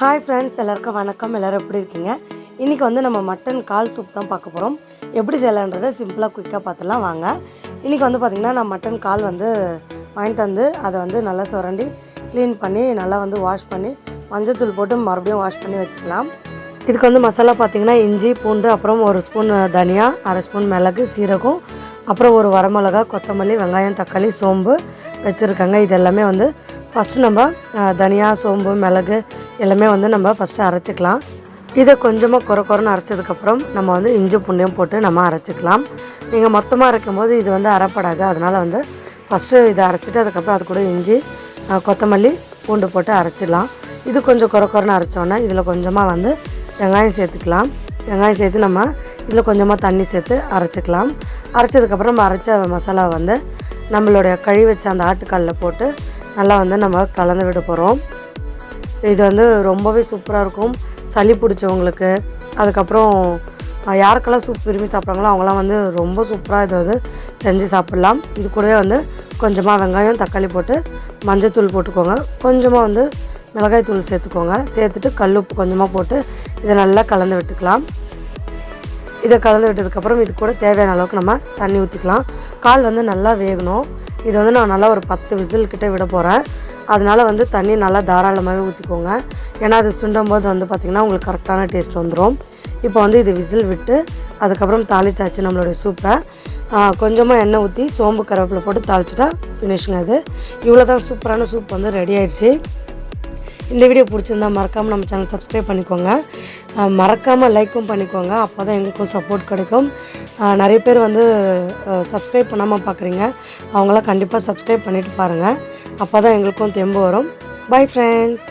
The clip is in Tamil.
ஹாய் ஃப்ரெண்ட்ஸ் எல்லாருக்கும் வணக்கம். எல்லோரும் எப்படி இருக்கீங்க? இன்றைக்கி வந்து நம்ம மட்டன் கால் சூப் தான் பார்க்க போகிறோம் எப்படி செய்யலான்றதை சிம்பிளாக குயிக்காக பார்த்துலாம் வாங்க. இன்றைக்கி வந்து பார்த்திங்கன்னா நான் மட்டன் கால் வந்து வாங்கிட்டு வந்து அதை வந்து நல்லா சுரண்டி க்ளீன் பண்ணி நல்லா வந்து வாஷ் பண்ணி மஞ்சத்தூள் போட்டு மறுபடியும் வாஷ் பண்ணி வச்சுக்கலாம். இதுக்கு வந்து மசாலா பார்த்திங்கன்னா இஞ்சி பூண்டு அப்புறம் ஒரு ஸ்பூன் தனியா அரை ஸ்பூன் மிளகு சீரகம் அப்புறம் ஒரு வரமிளகா கொத்தமல்லி வெங்காயம் தக்காளி சோம்பு வச்சுருக்காங்க. இது எல்லாமே வந்து ஃபஸ்ட்டு நம்ம தனியாக தனியா சோம்பு மிளகு எல்லாமே வந்து நம்ம ஃபஸ்ட்டு அரைச்சிக்கலாம். இதை கொஞ்சமாக குறை குறைன்னு அரைச்சதுக்கப்புறம் நம்ம வந்து இஞ்சி பூண்டையும் போட்டு நம்ம அரைச்சிக்கலாம். நீங்கள் மொத்தமாக இருக்கும்போது இது வந்து அரைப்படாது. அதனால் வந்து ஃபஸ்ட்டு இதை அரைச்சிட்டு அதுக்கப்புறம் அது கூட இஞ்சி கொத்தமல்லி பூண்டு போட்டு அரைச்சிடலாம். இது கொஞ்சம் குறை குறைன்னு அரைச்சோன்னே இதில் கொஞ்சமாக வந்து வெங்காயம் சேர்த்துக்கலாம். வெங்காயம் சேர்த்து நம்ம இதில் கொஞ்சமாக தண்ணி சேர்த்து அரைச்சிக்கலாம். அரைச்சதுக்கப்புறம் நம்ம அரைச்ச மசாலா வந்து நம்மளுடைய கழுவி வச்ச அந்த ஆட்டுக்காலில் போட்டு நல்லா வந்து நம்ம கலந்து விட போகிறோம் இது வந்து ரொம்பவே சூப்பராக இருக்கும். சளி பிடிச்சவங்களுக்கு. அதுக்கப்புறம் யாருக்கெல்லாம் சூப் விரும்பி சாப்பிட்றாங்களோ அவங்களாம் வந்து ரொம்ப சூப்பராக இதை வந்து செஞ்சு சாப்பிட்லாம். இது கூடவே வந்து கொஞ்சமாக வெங்காயம் தக்காளி போட்டு மஞ்சத்தூள் போட்டுக்கோங்க. கொஞ்சமாக வந்து மிளகாய் தூள் சேர்த்துக்கோங்க. சேர்த்துட்டு கல் உப்பு கொஞ்சமாக போட்டு இதை நல்லா கலந்து விட்டுக்கலாம். இதை கலந்து விட்டதுக்கப்புறம் இது கூட தேவையான அளவுக்கு நம்ம தண்ணி ஊற்றிக்கலாம் கால் வந்து நல்லா வேகணும். இது வந்து நான் நல்லா ஒரு பத்து விசில் கிட்டே விட போகிறேன் அதனால வந்து தண்ணி நல்லா தாராளமாகவே ஊற்றிக்கோங்க. ஏன்னா அது சுண்டும் போது வந்து பார்த்திங்கன்னா உங்களுக்கு கரெக்டான டேஸ்ட் வந்துடும் இப்போ வந்து இது விசில் விட்டு அதுக்கப்புறம் தாளிச்சாச்சு நம்மளுடைய சூப்பை. கொஞ்சமாக எண்ணெய் ஊற்றி சோம்பு கருவேப்பிலை போட்டு தாளிச்சிட்டா ஃபினிஷிங் அது. இவ்வளோ தான் சூப்பரான சூப் வந்து ரெடி ஆயிடுச்சு. இந்த வீடியோ பிடிச்சிருந்தா மறக்காமல் நம்ம சேனல் சப்ஸ்கிரைப் பண்ணிக்கோங்க. மறக்காமல் லைக்கும் பண்ணிக்கோங்க. அப்போ தான் எங்களுக்கும் சப்போர்ட் கிடைக்கும். நிறைய பேர் வந்து சப்ஸ்கிரைப் பண்ணாமல் பார்க்குறீங்க அவங்களாம் கண்டிப்பாக சப்ஸ்கிரைப் பண்ணிவிட்டு பாருங்கள் அப்போ தான் எங்களுக்கும் தெம்பு வரும். Bye friends